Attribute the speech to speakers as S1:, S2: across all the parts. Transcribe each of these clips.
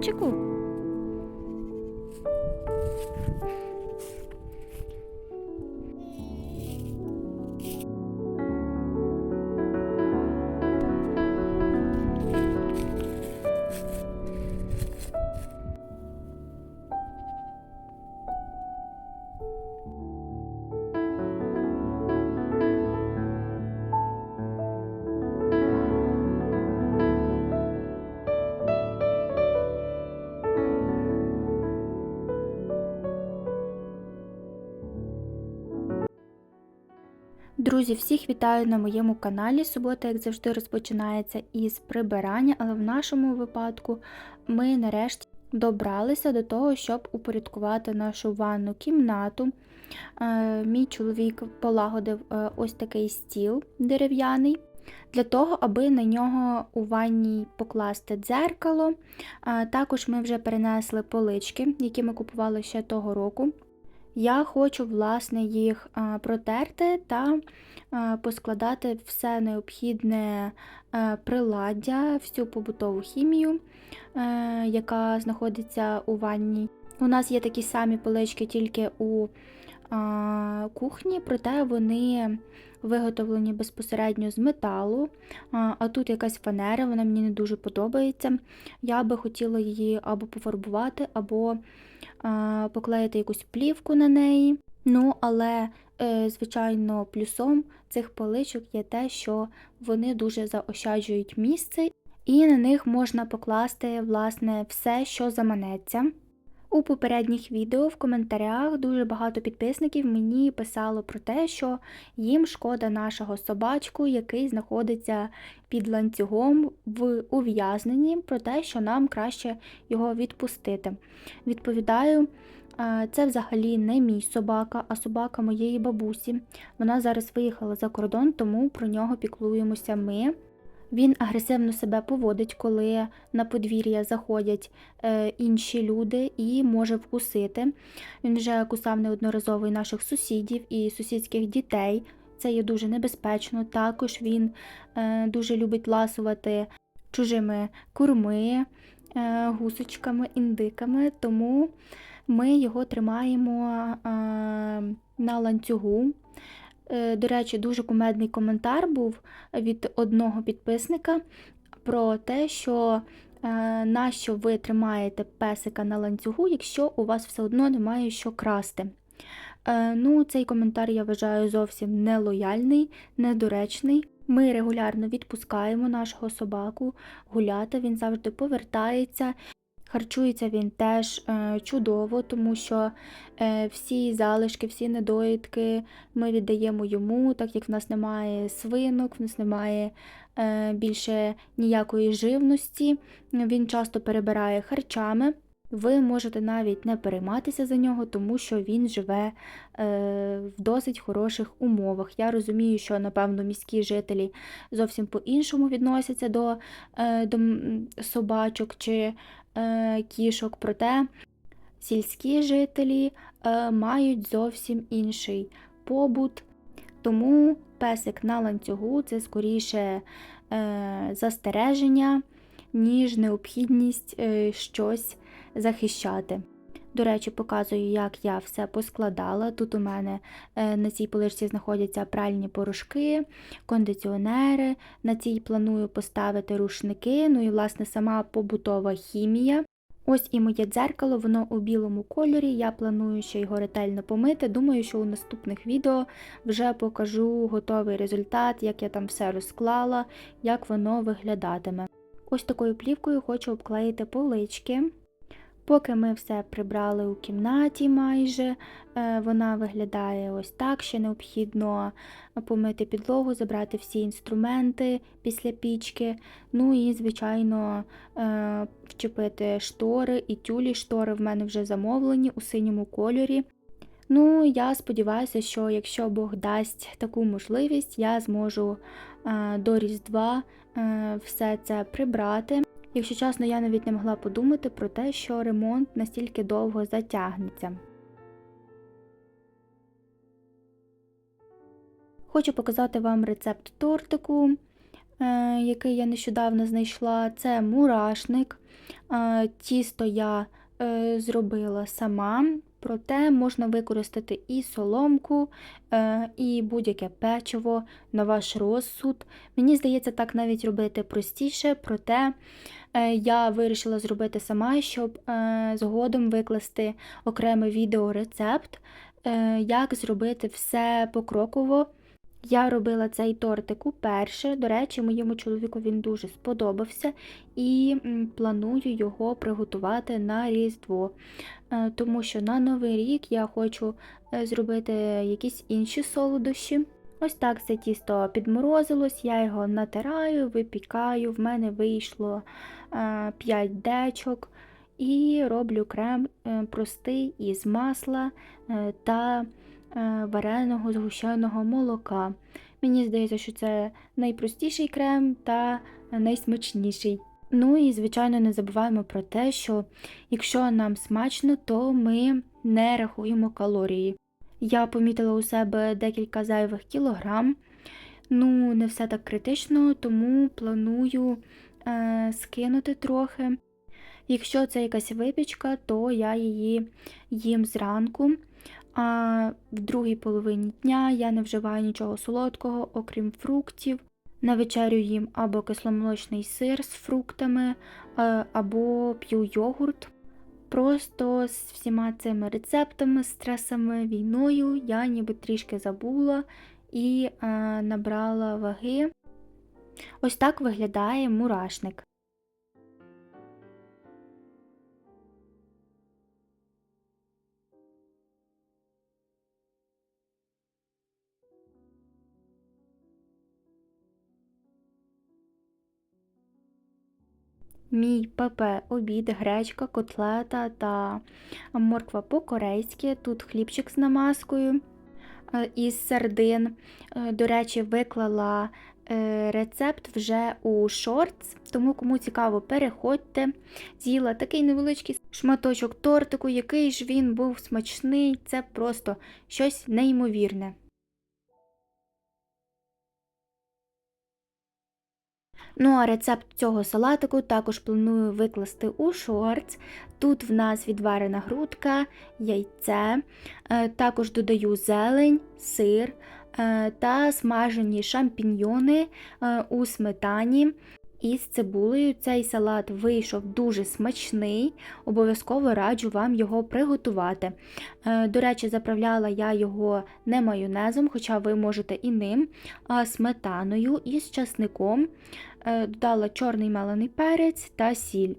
S1: Остапчику? Друзі, всіх вітаю на моєму каналі. Субота, як завжди, розпочинається із прибирання, але в нашому випадку ми нарешті добралися до того, щоб упорядкувати нашу ванну кімнату. Е, Мій чоловік полагодив е, ось такий стіл дерев'яний. Для того, аби на нього у ванні покласти дзеркало. Е, Також ми вже перенесли полички, які ми купували ще того року. Я хочу, власне, їх протерти та поскладати все необхідне е, приладдя, всю побутову хімію, е, яка знаходиться у ванні. У нас є такі самі полички тільки у кухні, проте вони виготовлені безпосередньо з металу. А, тут якась фанера, вона мені не дуже подобається. Я би хотіла її або пофарбувати, або поклеїти якусь плівку на неї. Ну, але, е, звичайно, плюсом цих поличок є те, що вони дуже заощаджують місце, і на них можна покласти власне все, що заманеться. У попередніх відео в коментарях дуже багато підписників мені писало про те, що їм шкода нашого собачку, який знаходиться під ланцюгом в ув'язненні, про те, що нам краще його відпустити. Відповідаю, це взагалі не мій собака, а собака моєї бабусі. Вона зараз виїхала за кордон, тому про нього піклуємося ми. Він агресивно себе поводить, коли на подвір'я заходять е, інші люди і може вкусити. Він вже кусав неодноразово і наших сусідів і сусідських дітей. Це є дуже небезпечно. Також він е, дуже любить ласувати чужими курми, е, гусочками, індиками, тому ми його тримаємо на ланцюгу. Е, До речі, дуже кумедний коментар був від одного підписника про те, що е, нащо ви тримаєте песика на ланцюгу, якщо у вас все одно немає що красти. Е, Ну, цей коментар я вважаю зовсім нелояльний, недоречний. Ми регулярно відпускаємо нашого собаку гуляти, він завжди повертається. Харчується він теж е, чудово, тому що е, всі залишки, всі недоїдки ми віддаємо йому, так як в нас немає свинок, в нас немає е, більше ніякої живності. Він часто перебирає харчами. Ви можете навіть не перейматися за нього, тому що він живе е, в досить хороших умовах. Я розумію, що, напевно, міські жителі зовсім по-іншому відносяться до, е, до собачок чи кішок, проте сільські жителі е, мають зовсім інший побут, тому песик на ланцюгу це скоріше е, застереження, ніж необхідність е, щось захищати. До речі, показую, як я все поскладала. Тут у мене е, на цій поличці знаходяться пральні порошки, кондиціонери. На цій планую поставити рушники, ну і, власне, сама побутова хімія. Ось і моє дзеркало, воно у білому кольорі. Я планую ще його ретельно помити. Думаю, що у наступних відео вже покажу готовий результат, як я там все розклала, як воно виглядатиме. Ось такою плівкою хочу обклеїти полички. Поки ми все прибрали у кімнаті майже, е, вона виглядає ось так, ще необхідно помити підлогу, забрати всі інструменти після пічки. Ну і, звичайно, е, вчепити штори і тюлі. Штори в мене вже замовлені у синьому кольорі. Ну, я сподіваюся, що якщо Бог дасть таку можливість, я зможу е, до Різдва все це прибрати. Якщо чесно, я навіть не могла подумати про те, що ремонт настільки довго затягнеться. Хочу показати вам рецепт тортику, е, який я нещодавно знайшла. Це мурашник. Е, тісто я е, зробила сама, проте можна використати і соломку, і будь-яке печиво на ваш розсуд. Мені здається, так навіть робити простіше, проте я вирішила зробити сама, щоб е, згодом викласти окремий відеорецепт, е, як зробити все покроково. Я робила цей тортик уперше. До речі, моєму чоловіку він дуже сподобався і планую його приготувати на Різдво. Тому що на Новий рік я хочу зробити якісь інші солодощі. Ось так це тісто підморозилось, я його натираю, випікаю, в мене вийшло 5 е, дечок. І роблю крем е, простий із масла е, та вареного згущеного молока. Мені здається, що це найпростіший крем та найсмачніший. Ну і, звичайно, не забуваємо про те, що якщо нам смачно, то ми не рахуємо калорії. Я помітила у себе декілька зайвих кілограм. Ну, не все так критично, тому планую е, скинути трохи. Якщо це якась випічка, то я її їм зранку. А в другій половині дня я не вживаю нічого солодкого, окрім фруктів. На вечерю їм або кисломолочний сир з фруктами, е, або п'ю йогурт. Просто з всіма цими рецептами, стресами, війною я ніби трішки забула і е, набрала ваги. Ось так виглядає мурашник. Мій ПП обід, гречка, котлета та морква по-корейськи. Тут хлібчик з намазкою е, із сардин. Е, до речі, виклала е, рецепт вже у шортс, тому кому цікаво, переходьте. З'їла такий невеличкий шматочок тортику, який ж він був смачний, це просто щось неймовірне. Ну а рецепт цього салатику також планую викласти у шортс. Тут в нас відварена грудка, яйце, е, також додаю зелень, сир е, та смажені шампіньйони е, у сметані із цибулею. Цей салат вийшов дуже смачний, обов'язково раджу вам його приготувати. Е, до речі, заправляла я його не майонезом, хоча ви можете і ним, а сметаною із часником. Е, додала чорний мелений перець та сіль.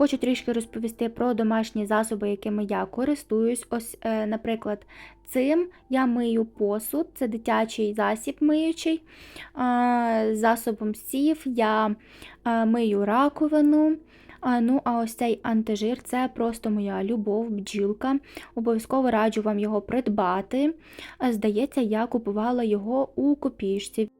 S1: Хочу трішки розповісти про домашні засоби, якими я користуюсь. Ось, е, наприклад, цим я мию посуд, це дитячий засіб миючий. Засобом сів я е, мию раковину. Ну, а ось цей антижир це просто моя любов, бджілка. Обов'язково раджу вам його придбати. Здається, я купувала його у копійці. –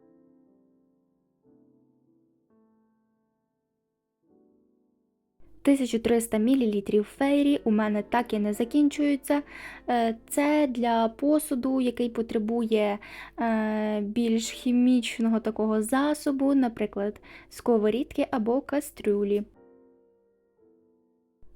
S1: 1300 мл фейрі у мене так і не закінчуються. Е, Це для посуду, який потребує е, більш хімічного такого засобу, наприклад, сковорідки або кастрюлі.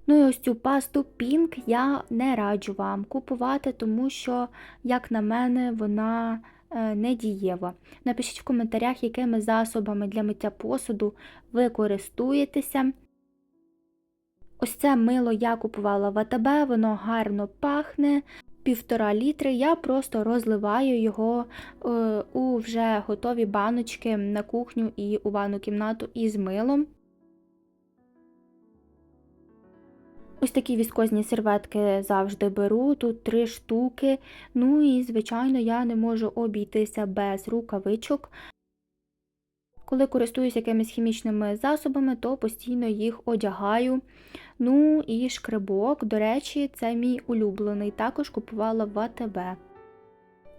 S1: Ну і ось цю пасту Pink я не раджу вам купувати, тому що, як на мене, вона е, не дієва. Напишіть в коментарях, якими засобами для миття посуду ви користуєтеся. Ось це мило я купувала в АТБ, воно гарно пахне. Півтора літри, я просто розливаю його е, у вже готові баночки на кухню і у ванну кімнату із милом. Ось такі віскозні серветки завжди беру, тут три штуки. Ну і, звичайно, я не можу обійтися без рукавичок. Коли користуюсь якимись хімічними засобами, то постійно їх одягаю. Ну і шкребок, до речі, це мій улюблений, також купувала в АТБ.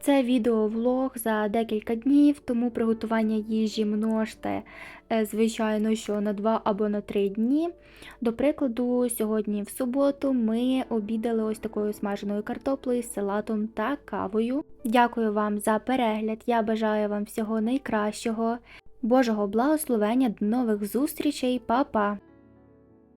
S1: Це відеовлог за декілька днів, тому приготування їжі множте, е, звичайно, що на 2 або на 3 дні. До прикладу, сьогодні в суботу ми обідали ось такою смаженою картоплею з салатом та кавою. Дякую вам за перегляд. Я бажаю вам всього найкращого, Божого благословення, до нових зустрічей, Па-па!